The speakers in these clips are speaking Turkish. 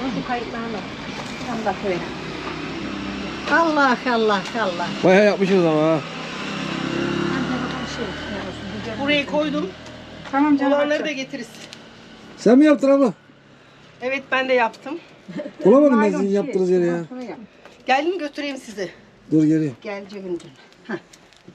Bu. Allah Allah Allah. Bayağı yapmışsınız ama ha. Buraya koydum. Tamam canım. Olanları da getiririz. Sen mi yaptın abla? Evet ben de yaptım. Bulamadım ben sizin yaptığınız yeri ya. Geldim götüreyim sizi. Dur geliyorum. Gel cebinden.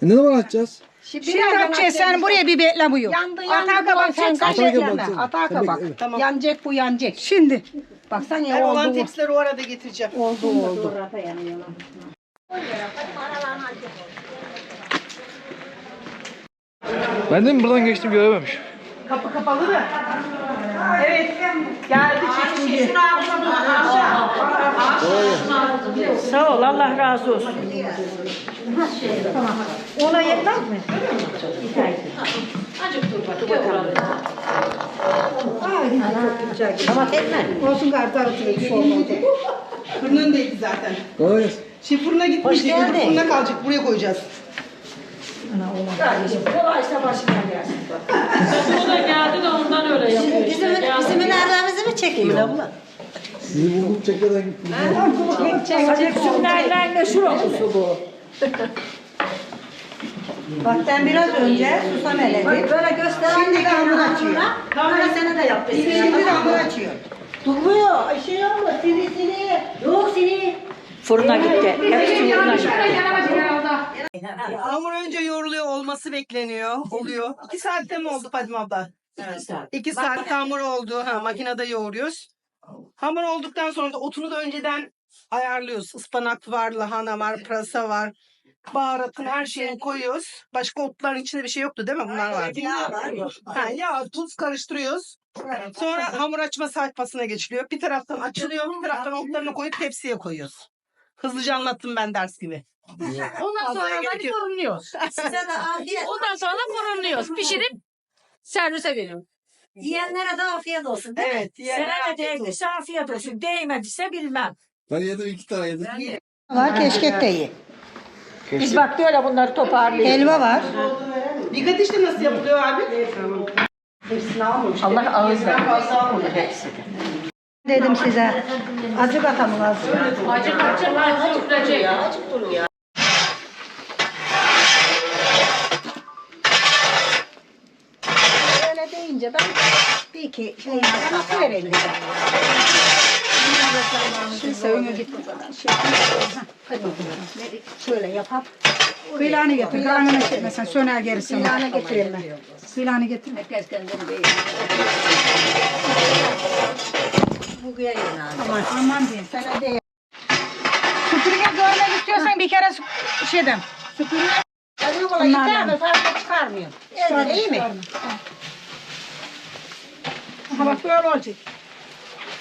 E ne zaman açacağız? Şimdi, Şimdi Hatice sen buraya bir bekle buyur. Yandı yandı. Ataka bak sen Ataka bak. Ataka bak. Evet. Tamam. Yanacak bu yanacak. Şimdi. Baksana Ben ya olan oldu. tepsileri o arada getireceğim. Oldu oldu. Ben de mi buradan geçtim görememiş. Kapı kapalı da. Evet. Geldi çekimci. Sağ ol Allah razı olsun. Ona yetmez mi? Ama etmez. Olsun gari dağıtıyor. Şu olmadı. Fırının önündeydi zaten. Kolay gelsin. Şimdi fırına gitmeyecek. Hoş geldin. fırına kalacak. Buraya koyacağız. Kolaysa başına gelsin. O da geldi de ondan öyle yapıyor Bizim, işte. Bizim neremizi mi çekiyor abla? Sizi buldum çekmeden gittim. Sünnerler meşhur okusu bu. Bak ben biraz önce susam eledim. Böyle göster. Şimdi de hamur açıyor. Böyle sene de yaptı. Şimdi de hamur açıyor. Durmuyor. Şey olma. Sini sini. Yok sini. Fırına gitti. Hepsi fırına gitti. Hamur önce yoğruluyor olması bekleniyor. Oluyor. İki saatte mi oldu Fadime abla? İki saat hamur oldu. Ha, makinede yoğuruyoruz. Hamur olduktan sonra da otunu da önceden ayarlıyoruz. Ispanak var, lahana var, pırasa var. Baharatın her şeyini koyuyoruz. Başka otların içinde bir şey yoktu değil mi? Bunlar var. Yağ var. Ha, yağ, tuz karıştırıyoruz. Sonra hamur açma sayfasına geçiliyor. Bir taraftan açılıyor, bir taraftan otlarını koyup tepsiye koyuyoruz. Hızlıca anlattım ben ders gibi. Ondan sonra da gerek yok. fırınlıyoruz. Size de afiyet. Ondan sonra fırınlıyoruz. Pişirip servise veriyoruz. Yiyenlere de afiyet olsun. değil mi? Evet. Sana afiyet olsun. değdiyse afiyet olsun. Değmediyse bilmem. Ben yedim iki tane yedim. Var keşkek de iyi. Biz bak böyle bunları toparlıyoruz. Helva var. Dikkat işte nasıl yapılıyor abi? Allah ağız ver. Dedim size. Acık atamın az. Acık acık acık acık. Acık durun ya. Öyle deyince ben bir iki şey nasıl vereyim Şey, hadi bakalım. Şöyle yapalım. Kıylanı getir. Kıylanı çekmesen söner gerisi. Kıylanı getireyim ben. Kıylanı getir. Herkes kendini beğeniyor. Bu güzel yani. Aman, aman diyeyim. Sana değil. Süpürge görmek istiyorsan bir kere şeyden. Süpürge. Ola Bunlardan. yeter mi? Farklı çıkarmıyor. Evet, iyi mi? Ha bak böyle olacak.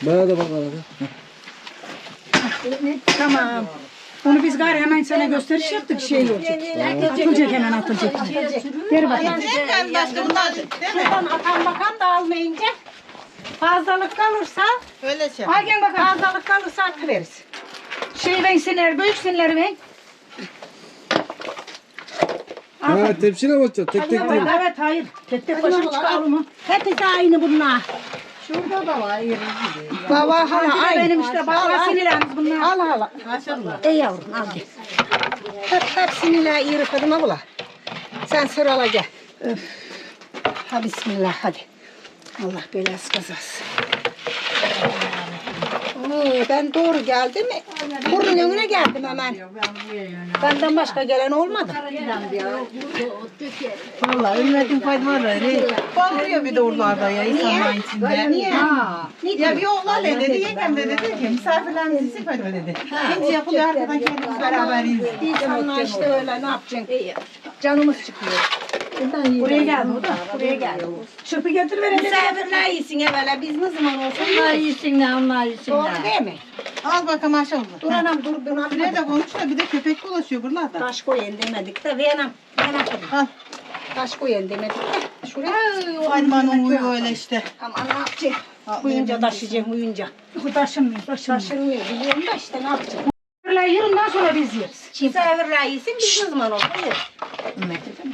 Bana da bak arada. Tamam. Onu biz gari hemen sana gösteriş yaptık şey olacak. Atılacak hemen atılacak. Ver bakayım. Buradan atan bakan da almayınca fazlalık kalırsa Öyle şey. Al gel bakalım. fazlalık kalırsa atıveririz. Şey ben sinir, büyük sinirleri ben. Ha tepsiyle açacaksın? Tek tek değil. Evet hayır. Tek tek başına çıkaralım mı? Hepsi aynı bunlar. Baba hala aynı. Benim işte baba sinirlerimiz bunlar. Al hala. Ey yavrum al gel. Hep hepsini la yırıkadın abla. Sen sırala gel. Öf. Ha bismillah hadi. Allah belası kazasın. Ben doğru geldim. Fırın önüne geldim hemen. Benden başka gelen olmadı. Vallahi ölmedim faydalı öyle. Bağırıyor bir de oralarda ya insanların içinde. Niye? Ya bir oğlan ne dedi, yengem de dedi ki misafirlerimizi sıfır dedi. Şimdi yapılıyor arkadan kendimiz beraber yiyiz. İnsanlar işte öyle ne yapacaksın? Canımız çıkıyor. Buraya gel burada. Buraya gel. Çırpı getir verelim. Misafirler iyisin evvela. Biz ne zaman olsun? Onlar yesinler, onlar Doğru yesinler. değil mi? Al bakalım maşallah. Dur anam dur dur. Buraya da konuş da bir de köpek dolaşıyor buralarda. Taş koyun demedik de Viyanam. Viyanam Al. Taş koyun demedik de. Şuraya. Faydalı uyuyor öyle işte. Aman ne yapacaksın? Uyunca taşıyacağım uyunca. Bu taşınmıyor, taşınmıyor. Biliyorum da işte ne yapacağım? Böyle yılından sonra biz yeriz. Misafirler iyisin biz ne zaman olsun?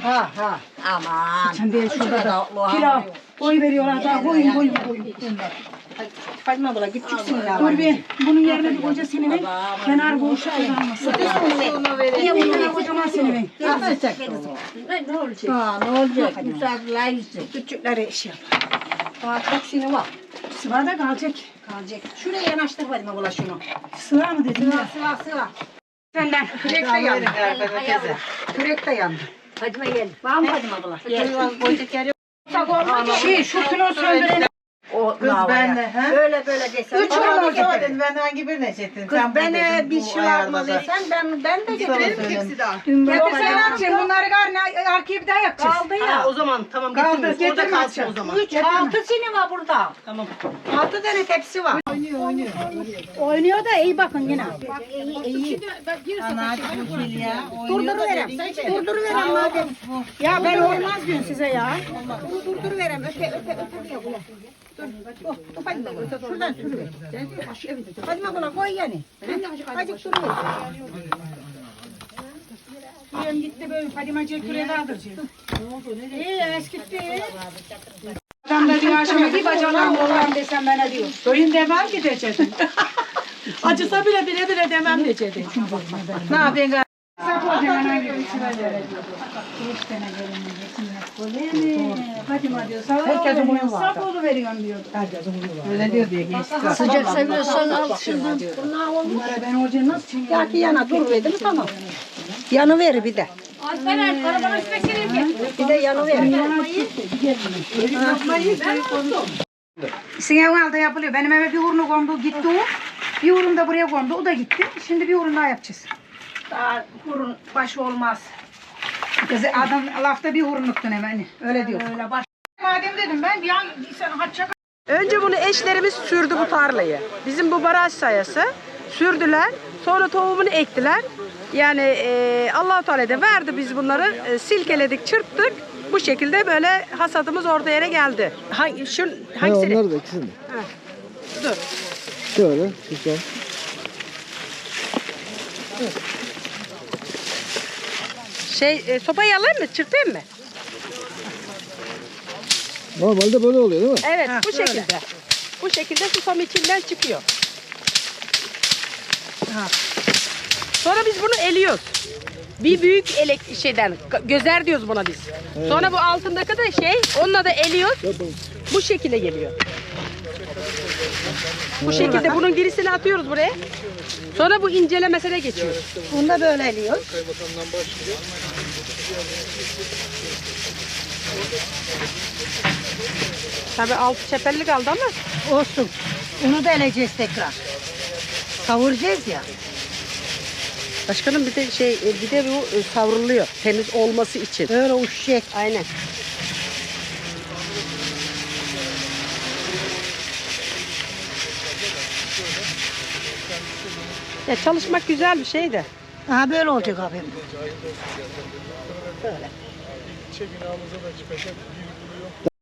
Ha ha. Aman. Sen de şurada da pilav, Koy veriyorlar daha koyun koyun koyun. Fatma abla git çıksın ya. Dur bir bunun yerine bir koca sinimi kenar komşu kullanmasın. Niye bunun kocaman sinimi? Ne olacak? Ha ne olacak? Misafirler gitsin. Küçükleri iş yap. Aa taksini var. Sıva da kalacak. Kalacak. Şuraya yanaştır Fatma abla şunu. Sıva mı dedim Sıva ya? sıva sıva. Senden. Kürek de yandı. Kürek de yandı. Hadi gel. Var mı Fatma abla? Koyduk yeri. Şey şu tünü söndürelim. Kız ben de. Böyle böyle desen. Üç yıl olacak. Ben hangi birine çektin? Kız bana bir şey alma desen ben ben de getiririm. Hepsi daha. Getir sen yapacaksın bunları arkaya bir daha yapacağız. Kaldı Ha, ya. o zaman tamam getiririz. Orada kalsın o zaman. Üç, altı sini var burada. Tamam. Altı tane tepsi var. Oynuyor da iyi bakın yine. Durduruverem. Durduruverem madem. Ya ben olmaz diyorum size ya. Durduruverem. Öte öte öte bula. Dur. Oh, hadi bak. Şuradan sürüver. Hadi bak buna koy yani. Hadi sürüver. Diyorum gitti böyle Fadime Cekür'e daldıracak. İyi eskitti. Diyor akşama bir bacağından boğulan desem bana diyor. Soyun demem ki diyecektin. Acısa bile bile bile demem diyecektin. ne yapayım? Herkesin huyu var. Sap olu veriyorum diyor. Öyle diyor diye geçti. Sıcak seviyorsan al şuradan. Bunlara ben hoca nasıl çiğniyorum? Ya ki yana dur verdim tamam. Yanı ver bir de. Alperen? Bir de yanı ver. Sizin alda yapılıyor. Benim eve bir urnu kondu gitti o. Bir urun da buraya kondu. O da gitti. Şimdi bir urun daha yapacağız. Daha kurun başı olmaz. Kız adam lafta bir hurnuktun hemen. Öyle diyor. Öyle baş. Madem dedim ben bir an sen haçça Önce bunu eşlerimiz sürdü bu tarlayı. Bizim bu baraj sayası sürdüler. Sonra tohumunu ektiler. Yani e, allah Teala da verdi biz bunları. E, silkeledik, çırptık. Bu şekilde böyle hasadımız orada yere geldi. Hangi, şu, Ha, hangisini? onlar da ikisini. Dur. Şöyle. Güzel. Şey, e, sopayı alayım mı? Çırpayım mı? Normalde böyle oluyor değil mi? Evet, bu şekilde. Bu şekilde susam içinden çıkıyor. Sonra biz bunu eliyoruz. Bir büyük elek şeyden gözer diyoruz buna biz. Sonra bu altındaki de şey onunla da eliyoruz. Bu şekilde geliyor. Bu şekilde bunun girisini atıyoruz buraya. Sonra bu incelemesine geçiyoruz. Bunu da böyle eliyoruz. Tabii altı çepelli kaldı ama Olsun. Onu da eleceğiz tekrar. Kavuracağız ya. Başkanım bir de şey bir de bu e, savruluyor temiz olması için. Böyle uşak. Aynen. Ya çalışmak güzel bir şey de. Ha böyle olacak abim. İlçe binamıza da çıkacak bir